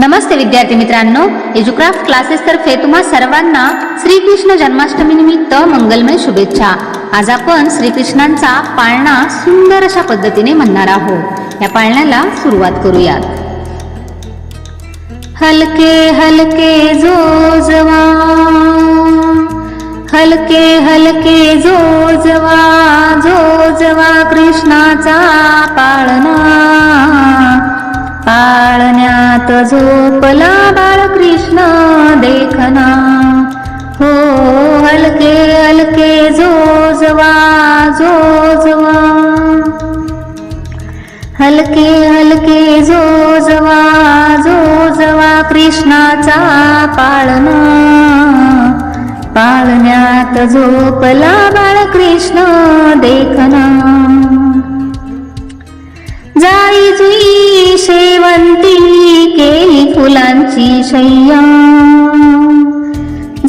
नमस्ते विद्यार्थी मित्रांनो. एज्युक्राफ्ट क्लासेस तर्फे तुम्हा सर्वांना श्रीकृष्ण जन्माष्टमी निमित्त मंगलमय शुभेच्छा. आज आपण श्रीकृष्णांचा पाळणा सुंदर अशा पद्धतीने म्हणणार आहोत. या पाळण्याला सुरुवात करूयात. हलके हलके जो जवा हलके हलके जो जवा जो जवा कृष्णाचा पाळणा. पाळण्यात झोपला बाळकृष्ण देखना. हो हलके हलके जोजवा जोजवा हलके हलके जोजवा जोजवा कृष्णाचा पाळणा. पाळण्यात झोपला बाळकृष्ण देख फुलांची शय्या.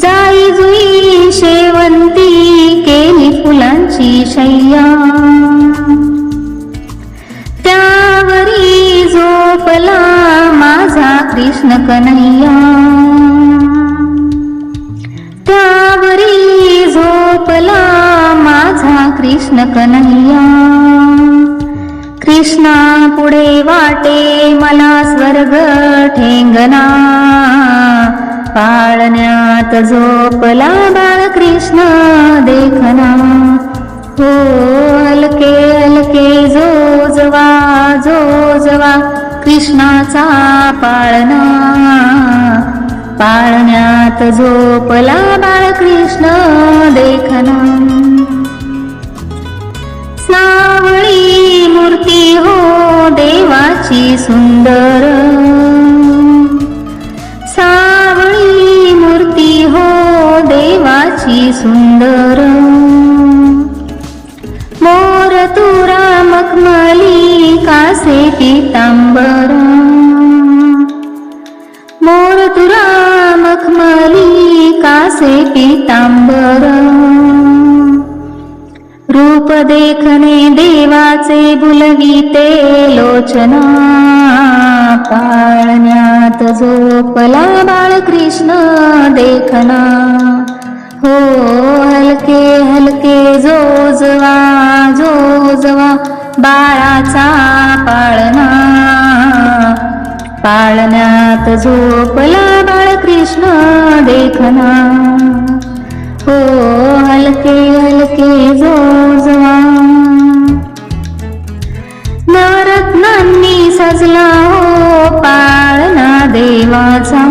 जाई जुई शेवंती केली फुलांची शय्या. त्यावरी झोपला माझा कृष्ण कन्हैया. त्यावरी झोपला माझा कृष्ण कन्हैया. कृष्णा पुढे वाटे मला स्वर्ग ठेंगना पाळण्यात झोपला बाळकृष्ण देखना हो हलके हलके जो जवा जो जवा कृष्णाचा पाळणा. पाळण्यात झोपला बाळकृष्ण देखना अशी सुंदर सावळी मूर्ती हो देवाची सुंदर. मोर तुरा मखमली कासे पितांबर. मोर तुरा मखमली कासे पितांबर. देखणे देवाचे बुलविते लोचना पाळण्यात झोपला बाळकृष्ण देखना. हो हलके हलके जोजवा जोजवा बाळाचा पाळणा. पाळण्यात झोपला बाळकृष्ण देखना. हो हलके हलके जो माझा.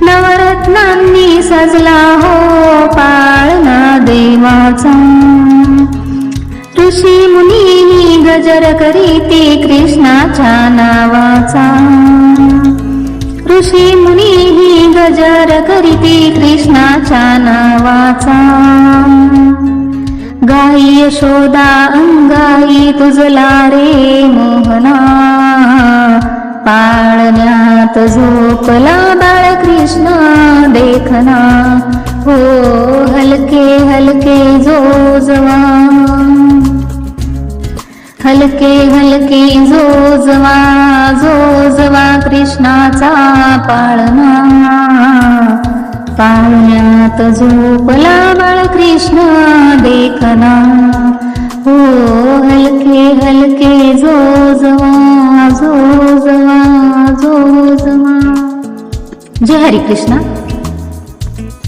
नवरत्नांनी सजला हो पाळणा देवाचा. ऋषी मुनी गजर करीते कृष्णाच्या नावाचा. ऋषी मुनी गजर करीते कृष्णाच्या नावाचा. गाई यशोदा अंगाई तुझला रे मोहना. रात झोपला बाळकृष्ण देखना. हो हलके हलके जो जवा. हलके हलके जो जवा जो जवा कृष्णाचा पाळणा. पाळण्यात झोपला बाळकृष्ण देखना. हो हलके हलके जो जवा जो जवा जो